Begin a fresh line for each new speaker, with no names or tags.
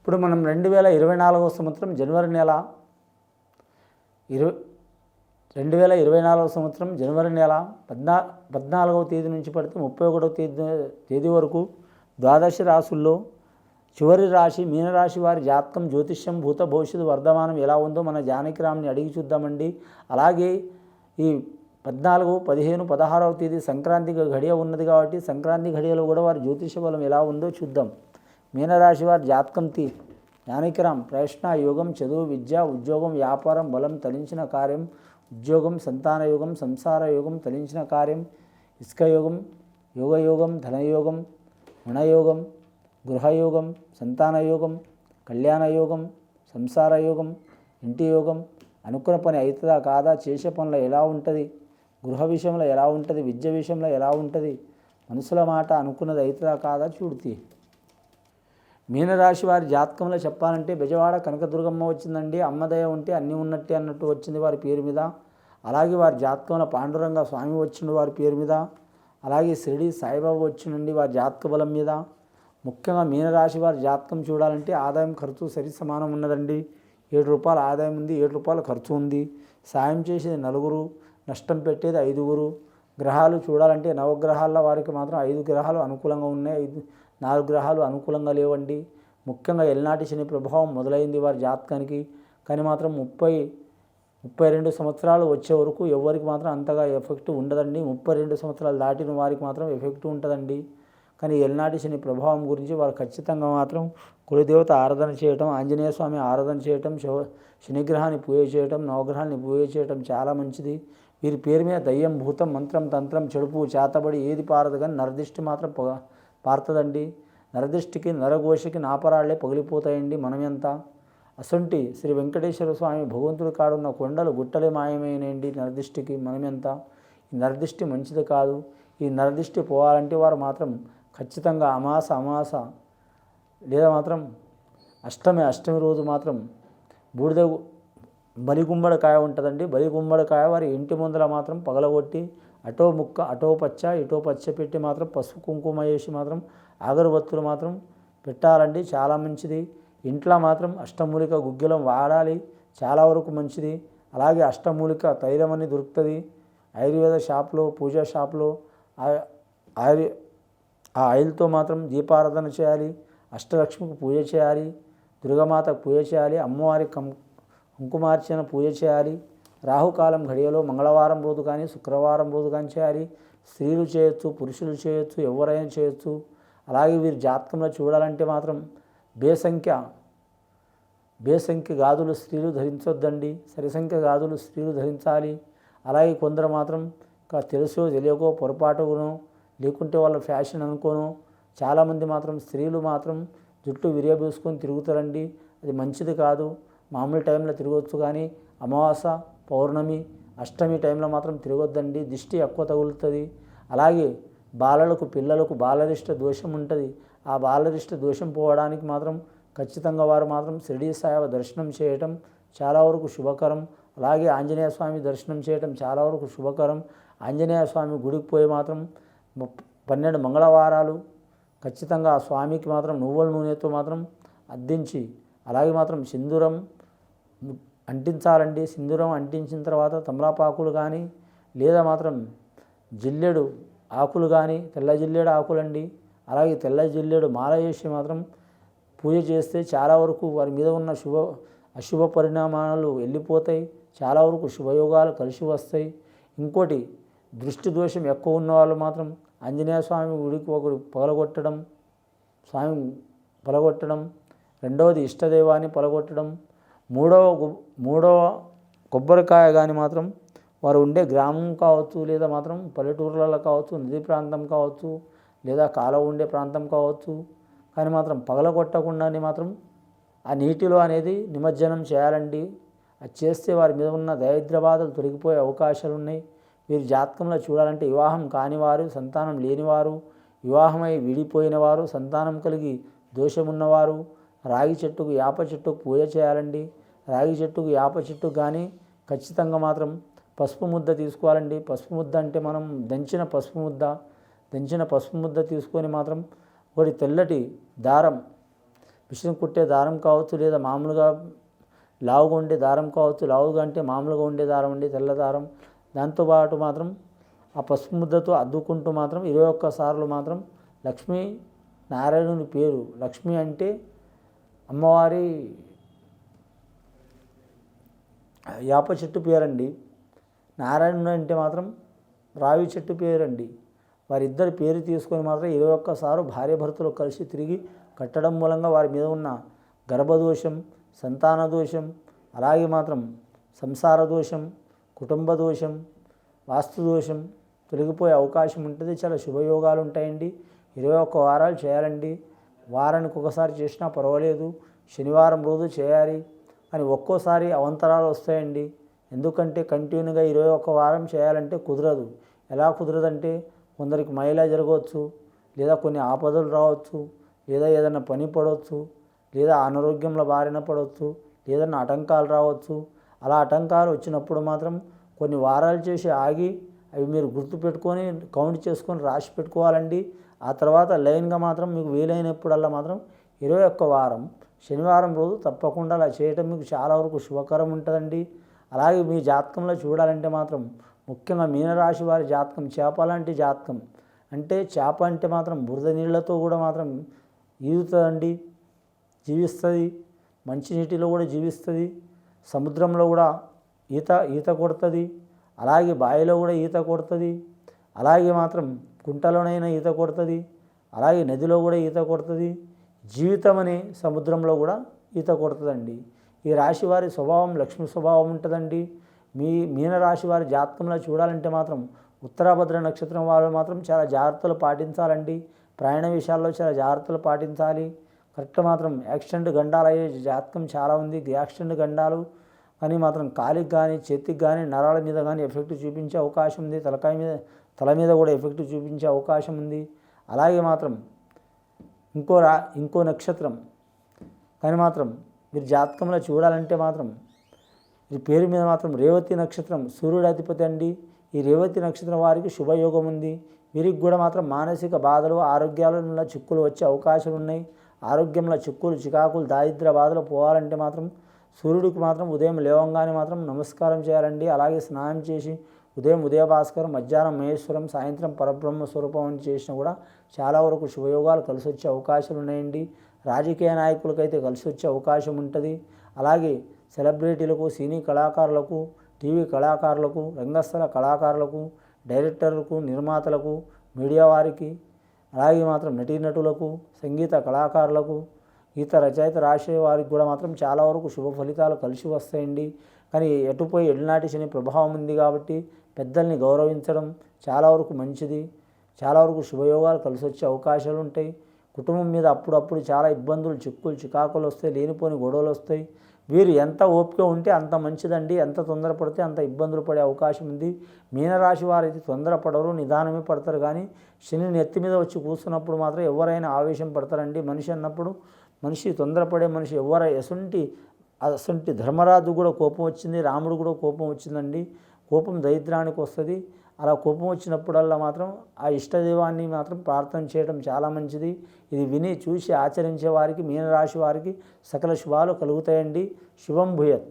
ఇప్పుడు మనం రెండు వేల ఇరవై నాలుగవ సంవత్సరం జనవరి నెల ఇరవై రెండు వేల ఇరవై నాలుగవ సంవత్సరం జనవరి నెల పద్నా పద్నాలుగవ తేదీ నుంచి పడితే ముప్పై ఒకటవ తేదీ తేదీ వరకు ద్వాదశ రాశుల్లో చివరి రాశి మీనరాశి వారి జాతకం జ్యోతిష్యం భూత భవిష్యత్తు వర్ధమానం ఎలా ఉందో మన జానకిరామ్ని అడిగి చూద్దామండి. అలాగే ఈ పద్నాలుగు పదిహేను పదహారవ తేదీ సంక్రాంతి ఘడియ ఉన్నది కాబట్టి సంక్రాంతి ఘడియలో కూడా వారి జ్యోతిష బలం ఎలా ఉందో చూద్దాం. మీనరాశి వారి జాతకం తీ. జ్ఞానికరాం ప్రశ్న యోగం చదువు విద్య ఉద్యోగం వ్యాపారం బలం తలించిన కార్యం ఉద్యోగం సంతాన యోగం సంసార యోగం తలించిన కార్యం ఇసుక యోగం యోగయోగం ధనయోగం గుణయోగం గృహయోగం సంతాన యోగం కళ్యాణ యోగం సంసార యోగం ఇంటి యోగం అనుకున్న పని అవుతుందా కాదా చేసే పనులు ఎలా ఉంటుంది గృహ విషయంలో ఎలా ఉంటుంది విద్య విషయంలో ఎలా ఉంటుంది మనసుల మాట అనుకున్నది అవుతుందా కాదా చూడుతీ మీనరాశి వారి జాతకంలో చెప్పాలంటే బెజవాడ కనకదుర్గమ్మ వచ్చిందండి అమ్మదయ ఉంటే అన్నీ ఉన్నట్టే అన్నట్టు వచ్చింది వారి పేరు మీద. అలాగే వారి జాతకంలో పాండురంగ స్వామి వచ్చిండు వారి పేరు మీద. అలాగే షిరిడి సాయిబాబా వచ్చిండండి వారి జాతక బలం మీద. ముఖ్యంగా మీనరాశి వారి జాతకం చూడాలంటే ఆదాయం ఖర్చు సరి సమానం ఉన్నదండి. ఏడు రూపాయల ఆదాయం ఉంది ఏడు రూపాయల ఖర్చు ఉంది. సాయం చేసేది నలుగురు నష్టం పెట్టేది ఐదుగురు. గ్రహాలు చూడాలంటే నవగ్రహాల వారికి మాత్రం ఐదు గ్రహాలు అనుకూలంగా ఉన్నాయి. ఐదు నాలుగు గ్రహాలు అనుకూలంగా లేవండి. ముఖ్యంగా ఎల్నాటి శని ప్రభావం మొదలైంది వారి జాతకానికి. కానీ మాత్రం ముప్పై ముప్పై రెండు సంవత్సరాలు వచ్చే వరకు ఎవరికి మాత్రం అంతగా ఎఫెక్ట్ ఉండదండి. ముప్పై రెండు సంవత్సరాలు దాటిన వారికి మాత్రం ఎఫెక్ట్ ఉంటుందండి. కానీ ఎల్నాటి శని ప్రభావం గురించి వారు ఖచ్చితంగా మాత్రం కులదేవత ఆరాధన చేయటం ఆంజనేయ స్వామి ఆరాధన చేయటం శవ శనిగ్రహాన్ని పూజ చేయటం నవగ్రహాన్ని పూజ చేయటం చాలా మంచిది. వీరి పేరు మీద దయ్యం భూతం మంత్రం తంత్రం చెడుపు చేతబడి ఏది పారదు కానీ నరదిష్టి మాత్రం పొగ పారుతుందండి. నరదిష్టికి నరఘోషకి నాపరాళ్ళే పగిలిపోతాయండి మనమెంత. అసొంటి శ్రీ వెంకటేశ్వర స్వామి భగవంతుడి కాడున్న కొండలు గుట్టలే మాయమైనండి నరదిష్టికి మనమెంత. ఈ నరదిష్టి మంచిది కాదు. ఈ నరదిష్టి పోవాలంటే వారు మాత్రం ఖచ్చితంగా అమాస అమాస లేదా మాత్రం అష్టమి అష్టమి రోజు మాత్రం బూడిద బలిగుమ్మడికాయ ఉంటుందండి. బలిగుమ్మడికాయ వారి ఇంటి ముందర మాత్రం పగలగొట్టి అటో ముక్క అటో పచ్చ ఇటో పచ్చ పెట్టి మాత్రం పసుపు కుంకుమ వేసి మాత్రం అగరబత్తులు మాత్రం పెట్టాలండి. చాలా మంచిది. ఇంట్లో మాత్రం అష్టమూలిక గుగ్గిలం వాడాలి. చాలా వరకు మంచిది. అలాగే అష్టమూలిక తైలం అని దొరుకుతుంది. ఆయుర్వేద షాప్లో పూజా షాప్లో ఆయుర్ ఆ ఆయిల్తో మాత్రం దీపారాధన చేయాలి. అష్టలక్ష్మికి పూజ చేయాలి. దుర్గమాతకు పూజ చేయాలి. అమ్మవారికి కం కుంకుమార్చన పూజ చేయాలి. రాహుకాలం ఘడియలో మంగళవారం రోజు కానీ శుక్రవారం రోజు కానీ చేయాలి. స్త్రీలు చేయొచ్చు పురుషులు చేయొచ్చు ఎవరైనా చేయొచ్చు. అలాగే వీరి జాతకంలో చూడాలంటే మాత్రం బేసంఖ్య బేసంఖ్య గాజులు స్త్రీలు ధరించొద్దండి. సరిసంఖ్య గాజులు స్త్రీలు ధరించాలి. అలాగే కొందరు మాత్రం తెలుసో తెలియకో పొరపాటునో లేకుంటే వాళ్ళ ఫ్యాషన్ అనుకోను చాలామంది మాత్రం స్త్రీలు మాత్రం జుట్టు విరియబూసుకొని తిరుగుతారండి. అది మంచిది కాదు. మామూలు టైంలో తిరగవచ్చు కానీ అమావాస పౌర్ణమి అష్టమి టైంలో మాత్రం తిరగొద్దండి. దిష్టి ఎక్కువ తగులుతుంది. అలాగే బాలలకు పిల్లలకు బాలరిష్ట దోషం ఉంటుంది. ఆ బాలరిష్ట దోషం పోవడానికి మాత్రం ఖచ్చితంగా వారు మాత్రం షిరిడీ సాయిబ దర్శనం చేయటం చాలా వరకు శుభకరం. అలాగే ఆంజనేయ స్వామి దర్శనం చేయటం చాలా వరకు శుభకరం. ఆంజనేయ స్వామి గుడికి పోయి మాత్రం పన్నెండు మంగళవారాలు ఖచ్చితంగా ఆ స్వామికి మాత్రం నువ్వుల నూనెతో మాత్రం అద్దించి అలాగే మాత్రం సింధూరం అంటించాలండి. సింధూరం అంటించిన తర్వాత తమలపాకులు కానీ లేదా మాత్రం జిల్లెడు ఆకులు కానీ తెల్ల జిల్లెడు ఆకులండి. అలాగే తెల్ల జిల్లెడు మాల చేసి మాత్రం పూజ చేస్తే చాలా వరకు వారి మీద ఉన్న శుభ అశుభ పరిణామాలు వెళ్ళిపోతాయి. చాలా వరకు శుభయోగాలు కలిసి వస్తాయి. ఇంకోటి దృష్టి దోషం ఎక్కువ ఉన్న వాళ్ళు మాత్రం ఆంజనేయ స్వామి గుడికి ఒకడు పగలగొట్టడం స్వామి పలగొట్టడం. రెండవది ఇష్టదైవాన్ని పలగొట్టడం. మూడవ గు- మూడవ కొబ్బరికాయ కానీ మాత్రం వారు ఉండే గ్రామం కావచ్చు లేదా మాత్రం పల్లెటూర్లలో కావచ్చు నది ప్రాంతం కావచ్చు లేదా కాలువ ఉండే ప్రాంతం కావచ్చు కానీ మాత్రం పగలగొట్టకుండానే మాత్రం ఆ నీటిలో అనేది నిమజ్జనం చేయాలండి. అది చేస్తే వారి మీద ఉన్న దరిద్ర బాధలు తొలగిపోయే అవకాశాలు ఉన్నాయి వీరి జాతకంలో చూడాలంటే వివాహం కానివారు సంతానం లేనివారు వివాహమై విడిపోయిన వారు సంతానం కలిగి దోషమున్నవారు రాగి చెట్టుకు యాప చెట్టుకు పూజ చేయాలండి. రాగి చెట్టుకు యాప చెట్టుకు కానీ ఖచ్చితంగా మాత్రం పసుపు ముద్ద తీసుకోవాలండి. పసుపు ముద్ద అంటే మనం దంచిన పసుపు ముద్ద దంచిన పసుపు ముద్ద తీసుకొని మాత్రం ఒకటి తెల్లటి దారం మిషన్ కుట్టే దారం కావచ్చు లేదా మామూలుగా లావుగా ఉండే దారం కావచ్చు లావుగా అంటే మామూలుగా ఉండే దారం అండి తెల్ల దారం. దాంతోపాటు మాత్రం ఆ పసుపు ముద్దతో అద్దుకుంటూ మాత్రం ఇరవై ఒక్క సార్లు మాత్రం లక్ష్మీ నారాయణుని పేరు లక్ష్మి అంటే అమ్మవారి యాప చెట్టు పేరండి. నారాయణుడు అంటే మాత్రం రావి చెట్టు పేరండి. వారిద్దరి పేరు తీసుకొని మాత్రం ఇరవై ఒక్కసారి భార్యభర్తలు కలిసి తిరిగి కట్టడం మూలంగా వారి మీద ఉన్న గర్భదోషం సంతాన దోషం అలాగే మాత్రం సంసార దోషం కుటుంబ దోషం వాస్తు దోషం తొలగిపోయే అవకాశం ఉంటుంది. చాలా శుభయోగాలు ఉంటాయండి. ఇరవై ఒక్క వారాలు చేయాలండి. వారానికి ఒకసారి చేసినా పర్వాలేదు. శనివారం రోజు చేయాలి. కానీ ఒక్కోసారి అవంతరాలు వస్తాయండి. ఎందుకంటే కంటిన్యూగా ఇరవై ఒక్క వారం చేయాలంటే కుదరదు. ఎలా కుదరదంటే కొందరికి మైలా జరగవచ్చు లేదా కొన్ని ఆపదలు రావచ్చు లేదా ఏదైనా పని పడవచ్చు లేదా అనారోగ్యంలో బారిన పడవచ్చు ఏదైనా ఆటంకాలు రావచ్చు. అలా ఆటంకాలు వచ్చినప్పుడు మాత్రం కొన్ని వారాలు చేసి ఆగి అవి మీరు గుర్తుపెట్టుకొని కౌంట్ చేసుకొని రాసి పెట్టుకోవాలండి. ఆ తర్వాత లైన్గా మాత్రం మీకు వీలైనప్పుడల్లా మాత్రం ఇరవై ఒక్క వారం శనివారం రోజు తప్పకుండా అలా చేయటం మీకు చాలా వరకు శుభకరం ఉంటుందండి. అలాగే మీ జాతకంలో చూడాలంటే మాత్రం ముఖ్యంగా మీనరాశి వారి జాతకం చేప లాంటి జాతకం అంటే చేప అంటే మాత్రం బురద నీళ్ళతో కూడా మాత్రం ఈదుతుందండి. జీవిస్తుంది మంచినీటిలో కూడా జీవిస్తుంది సముద్రంలో కూడా ఈత ఈత కొడుతుంది అలాగే బావిలో కూడా ఈత కొడుతుంది అలాగే మాత్రం కుంటలోనైనా ఈత కొడుతుంది అలాగే నదిలో కూడా ఈత కొడుతుంది జీవితం అనే సముద్రంలో కూడా ఈత కొడుతుందండి. ఈ రాశి వారి స్వభావం లక్ష్మి స్వభావం ఉంటుందండి. మీ మీనరాశి వారి జాతకంలో చూడాలంటే మాత్రం ఉత్తరాభద్ర నక్షత్రం వాళ్ళు మాత్రం చాలా జాగ్రత్తలు పాటించాలండి. ప్రయాణ విషయాల్లో చాలా జాగ్రత్తలు పాటించాలి. కరెక్ట్ మాత్రం యాక్సిడెంట్ గండాలు అయ్యే జాతకం చాలా ఉంది. యాక్సిడెంట్ గండాలు కానీ మాత్రం కాలికి కానీ చేతికి కానీ నరాల మీద కానీ ఎఫెక్ట్ చూపించే అవకాశం ఉంది. తలకాయ మీద తల మీద కూడా ఎఫెక్ట్ చూపించే అవకాశం ఉంది. అలాగే మాత్రం ఇంకో రా ఇంకో నక్షత్రం. కానీ మాత్రం మీరు జాతకంలో చూడాలంటే మాత్రం ఈ పేరు మీద మాత్రం రేవతి నక్షత్రం సూర్యుడు అధిపతి అండి. ఈ రేవతి నక్షత్రం వారికి శుభయోగం ఉంది. వీరికి కూడా మాత్రం మానసిక బాధలు ఆరోగ్యాలలో చిక్కులు వచ్చే అవకాశాలు ఉన్నాయి. ఆరోగ్యంలో చిక్కులు చికాకులు దారిద్ర బాధలు పోవాలంటే మాత్రం సూర్యుడికి మాత్రం ఉదయం లేవంగానే మాత్రం నమస్కారం చేయాలండి. అలాగే స్నానం చేసి ఉదయం ఉదయ భాస్కరం మధ్యాహ్నం మహేశ్వరం సాయంత్రం పరబ్రహ్మ స్వరూపం చేసినా కూడా చాలా వరకు శుభయోగాలు కలిసి వచ్చే అవకాశాలు ఉన్నాయండి. రాజకీయ నాయకులకైతే కలిసి వచ్చే అవకాశం ఉంటుంది. అలాగే సెలబ్రిటీలకు సినీ కళాకారులకు టీవీ కళాకారులకు రంగస్థల కళాకారులకు డైరెక్టర్లకు నిర్మాతలకు మీడియా వారికి అలాగే మాత్రం నటీనటులకు సంగీత కళాకారులకు గీత రచయిత రాసే వారికి కూడా మాత్రం చాలా వరకు శుభ ఫలితాలు కలిసి వస్తాయండి. కానీ ఎటుపోయి ఎడనాటి శని ప్రభావం ఉంది కాబట్టి పెద్దల్ని గౌరవించడం చాలా వరకు మంచిది. చాలా వరకు శుభయోగాలు కలిసి వచ్చే అవకాశాలు ఉంటాయి కుటుంబం మీద అప్పుడప్పుడు చాలా ఇబ్బందులు చిక్కులు చికాకులు వస్తాయి లేనిపోని గొడవలు వస్తాయి వీరు ఎంత ఓపిక ఉంటే అంత మంచిదండి. ఎంత తొందరపడితే అంత ఇబ్బందులు పడే అవకాశం ఉంది మీనరాశి వారైతే తొందరపడరు నిదానమే పడతారు కానీ శని నెత్తి మీద వచ్చి కూర్చున్నప్పుడు మాత్రం ఎవరైనా ఆవేశం పడతారండి. మనిషి అన్నప్పుడు మనిషి తొందరపడే మనిషి ఎవరై ఎసుంటి అసంటి ధర్మరాజు కూడా కోపం వచ్చింది రాముడు కూడా కోపం వచ్చిందండి. కోపం దరిద్రానికి వస్తుంది. అలా కోపం వచ్చినప్పుడల్లా మాత్రం ఆ ఇష్టదైవాన్ని మాత్రం ప్రార్థన చేయడం చాలా మంచిది. ఇది విని చూసి ఆచరించే వారికి మీనరాశి వారికి సకల శుభాలు కలుగుతాయండి. శుభం భూయత్.